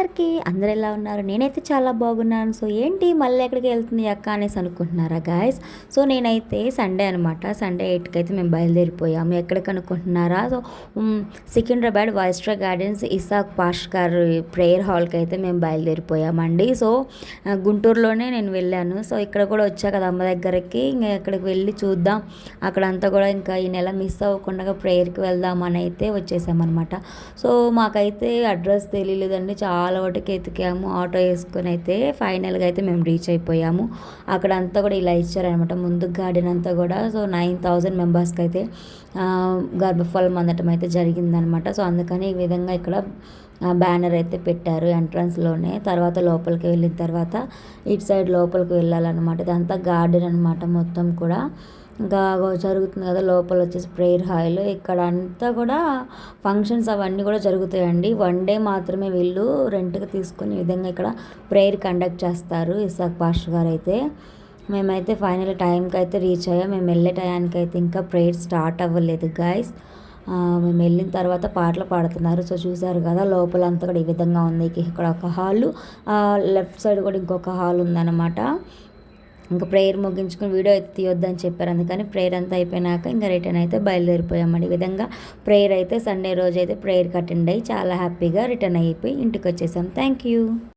అందరు ఎలా ఉన్నారు? నేనైతే చాలా బాగున్నాను. సో ఏంటి మళ్ళీ ఎక్కడికి వెళ్తుంది అక్క అనేసి అనుకుంటున్నారా గాయస్ సో నేనైతే సండే అనమాట సండే ఎయిట్కి అయితే మేము బయలుదేరిపోయాము. ఎక్కడికి అనుకుంటున్నారా? సో సికింద్రాబాద్ వైస్ట్రా గార్డెన్స్ ఇసాక్ పాష్ గారు ప్రేయర్ హాల్కి అయితే మేము బయలుదేరిపోయామండి. సో గుంటూరులోనే నేను వెళ్ళాను. సో ఇక్కడ కూడా వచ్చా కదా అమ్మ దగ్గరికి. ఇంకా ఇక్కడికి వెళ్ళి చూద్దాం. అక్కడంతా కూడా ఇంకా ఈ నెల మిస్ అవ్వకుండా ప్రేయర్కి వెళ్దామని అయితే వచ్చేసామన్నమాట. సో మాకైతే అడ్రస్ తెలియలేదండి. చాలా అలవాటుకి ఎతికాము ఆటో వేసుకొని అయితే ఫైనల్గా అయితే మేము రీచ్ అయిపోయాము. అక్కడ అంతా కూడా ఇలా ఇచ్చారనమాట ముందు గార్డెన్ అంతా కూడా సో నైన్ థౌజండ్ మెంబర్స్కి అయితే గర్భఫలం అందటం అయితే జరిగిందనమాట సో అందుకని ఈ విధంగా ఇక్కడ బ్యానర్ అయితే పెట్టారు ఎంట్రన్స్లోనే. తర్వాత లోపలికి వెళ్ళిన తర్వాత ఇటు సైడ్ లోపలికి వెళ్ళాలన్నమాట. ఇదంతా గార్డెన్ అనమాట మొత్తం కూడా. ఇంకా జరుగుతుంది కదా లోపల వచ్చేసి ప్రేయర్ హాయిలో ఇక్కడ అంతా కూడా ఫంక్షన్స్ అవన్నీ కూడా జరుగుతాయండి. వన్ డే మాత్రమే వీళ్ళు రెంట్కి తీసుకుని విధంగా ఇక్కడ ప్రేయర్ కండక్ట్ చేస్తారు ఇసాక్ పాష్ గారు అయితే మేమైతే ఫైనల్ టైంకి అయితే రీచ్ అయ్యాం. మేము వెళ్ళే టైంకి అయితే ఇంకా ప్రేయర్ స్టార్ట్ అవ్వలేదు గాయస్ మేము వెళ్ళిన తర్వాత పాటలు పాడుతున్నారు. సో చూసారు కదా లోపల అంతా కూడా ఈ విధంగా ఉంది. ఇక్కడ ఒక హాల్ లెఫ్ట్ సైడ్ కూడా ఇంకొక హాల్ ఉందన్నమాట. ఇంకా ప్రేయర్ ముగించుకుని వీడియో అయితే తీయొద్దని చెప్పారు. అందుకని ప్రేయర్ అంతా అయిపోయినాక ఇంకా రిటర్న్ అయితే బయలుదేరిపోయామండి. ఈ విధంగా ప్రేయర్ అయితే సండే రోజు అయితే ప్రేయర్కి అటెండ్ అయ్యి చాలా హ్యాపీగా రిటర్న్ అయిపోయి ఇంటికి వచ్చేసాం. Thank you